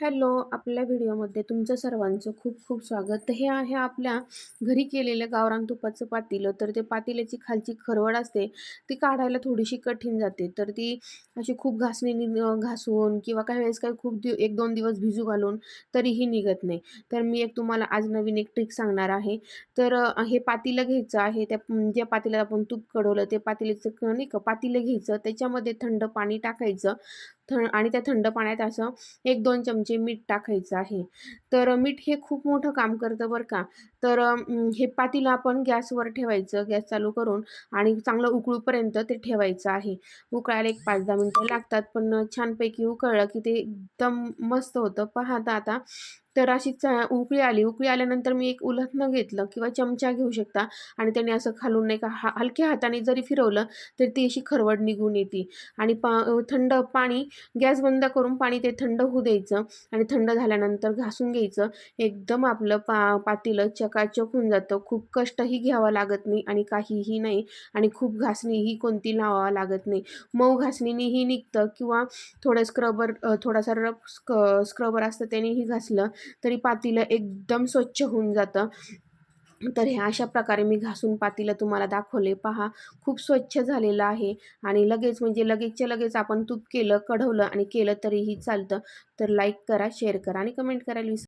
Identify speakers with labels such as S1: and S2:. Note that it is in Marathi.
S1: हॅलो आपल्या व्हिडिओमध्ये तुमचं सर्वांचं खूप खूप स्वागत. तर हे आहे आपल्या घरी केलेलं गावरान तुपाचं पातेलं. तर ते पातेल्याची खालची खरवड असते ती काढायला थोडीशी कठीण जाते. तर ती अशी खूप घासणीने घासून किंवा काही वेळेस काही खूप दिव एक दोन दिवस भिजू घालून तरीही निघत नाही. तर मी एक तुम्हाला आज नवीन एक ट्रिक सांगणार आहे. तर हे पातेलं घ्यायचं आहे. त्या ज्या पातेल्याला आपण तूप कडवलं ते पातेल्याचं नाही का पातेलं घ्यायचं. त्याच्यामध्ये थंड पाणी टाकायचं. थ आणि त्या थंड पाण्यात असं एक दोन चमचे मीठ टाकायचं आहे. तर मीठ हे खूप मोठं काम करतं बरं का. तर हे पातील आपण गॅसवर ठेवायचं गॅस चालू करून आणि चांगलं उकळूपर्यंत ते ठेवायचं आहे. उकळायला एक पाच दहा मिनटं लागतात पण छानपैकी उकळलं की ते एकदम मस्त होतं. पाहता आता तर अशी चा उकळी आली. उकळी आल्यानंतर मी एक उलथनं घेतलं किंवा चमचा घेऊ शकता आणि त्याने असं खालून नाही का हा हलक्या हाताने जरी फिरवलं तर ती अशी खरवड निघून येते. आणि पा थंड पाणी गॅस बंद करून पाणी ते थंड होऊ द्यायचं आणि थंड झाल्यानंतर घासून घ्यायचं. एकदम आपलं पा पातेलं चकाचक होऊन जातं. खूप कष्टही घ्यावं लागत नाही आणि काहीही नाही आणि खूप घासणीही कोणती लावावं लागत नाही. मऊ घासणीनेही निघतं किंवा थोडं स्क्रबर थोडासा रफ स्क स्क्रबर असतं त्यानेही घासलं तरी पातेलं एकदम स्वच्छ होऊन जातं. तर हे अशा प्रकारे मी घासून पातीला तुम्हाला दाखवले. पहा खूप स्वच्छ झालेलं आहे आणि लगेच म्हणजे लगेचच्या लगेच आपण तूप केलं कढवलं आणि केलं तरीही चालतं. तर लाईक करा शेअर करा आणि कमेंट करायला विसरू